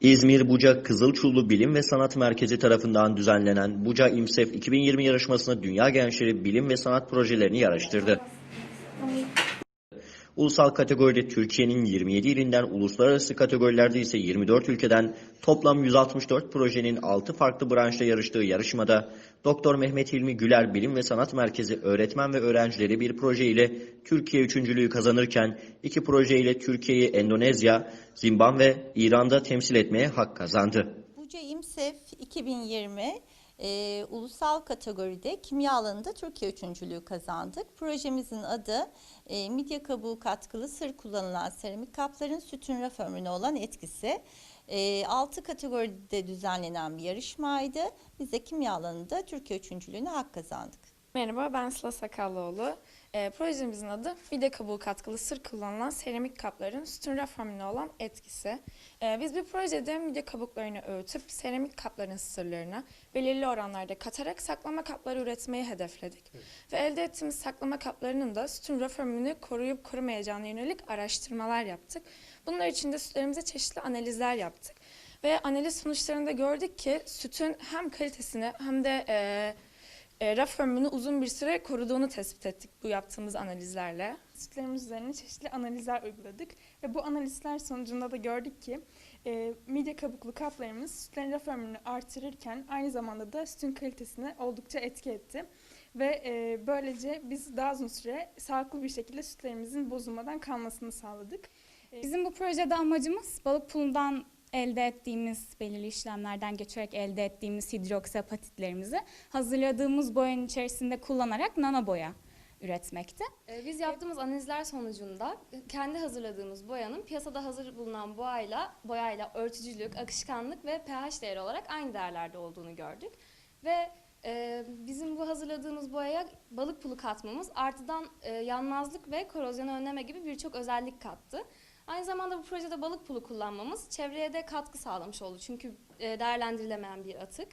İzmir Buca Kızılçullu Bilim ve Sanat Merkezi tarafından düzenlenen Buca İMSEF 2020 yarışmasına dünya gençleri bilim ve sanat projelerini yarıştırdı. Ulusal kategoride Türkiye'nin 27 ilinden, uluslararası kategorilerde ise 24 ülkeden toplam 164 projenin 6 farklı branşta yarıştığı yarışmada Doktor Mehmet Hilmi Güler Bilim ve Sanat Merkezi öğretmen ve öğrencileri bir proje ile Türkiye üçüncülüğü kazanırken iki proje ile Türkiye'yi Endonezya, Zimbabwe ve İran'da temsil etmeye hak kazandı. Buca İMSEF 2020 e, ulusal kategoride kimya alanında Türkiye üçüncülüğü kazandık. Projemizin adı e, midye kabuğu katkılı sır kullanılan seramik kapların sütün raf ömrüne olan etkisi. E, 6 kategoride düzenlenen bir yarışmaydı. Biz de kimya alanında Türkiye üçüncülüğüne hak kazandık. Merhaba ben Sıla Sakallıoğlu. E, projemizin adı midye kabuğu katkılı sır kullanılan seramik kapların sütun raf olan etkisi. E, biz bir projede midye kabuklarını öğütüp seramik kapların sırlarına belirli oranlarda katarak saklama kapları üretmeyi hedefledik. Ve elde ettiğimiz saklama kaplarının da sütun raf koruyup korumayacağına yönelik araştırmalar yaptık. Bunlar için de sütlerimize çeşitli analizler yaptık. Ve analiz sonuçlarında gördük ki sütün hem kalitesini hem de e, e, raf ömrünü uzun bir süre koruduğunu tespit ettik bu yaptığımız analizlerle. Sütlerimiz üzerine çeşitli analizler uyguladık ve bu analizler sonucunda da gördük ki e, midye kabuklu kaplarımız sütlerin raf ömrünü artırırken aynı zamanda da sütün kalitesine oldukça etki etti. Ve e, böylece biz daha uzun süre sağlıklı bir şekilde sütlerimizin bozulmadan kalmasını sağladık. Bizim bu projede amacımız balık pulundan elde ettiğimiz belirli işlemlerden geçerek elde ettiğimiz hidroksapatitlerimizi hazırladığımız boyanın içerisinde kullanarak nano boya üretmekte. Ee, Biz yaptığımız analizler sonucunda kendi hazırladığımız boyanın piyasada hazır bulunan boyayla, boyayla örtücülük, akışkanlık ve pH değeri olarak aynı değerlerde olduğunu gördük. Ve e, bizim bu hazırladığımız boyaya balık pulu katmamız artıdan e, yanmazlık ve korozyonu önleme gibi birçok özellik kattı. Aynı zamanda bu projede balık pulu kullanmamız çevreye de katkı sağlamış oldu. Çünkü e, değerlendirilemeyen bir atık.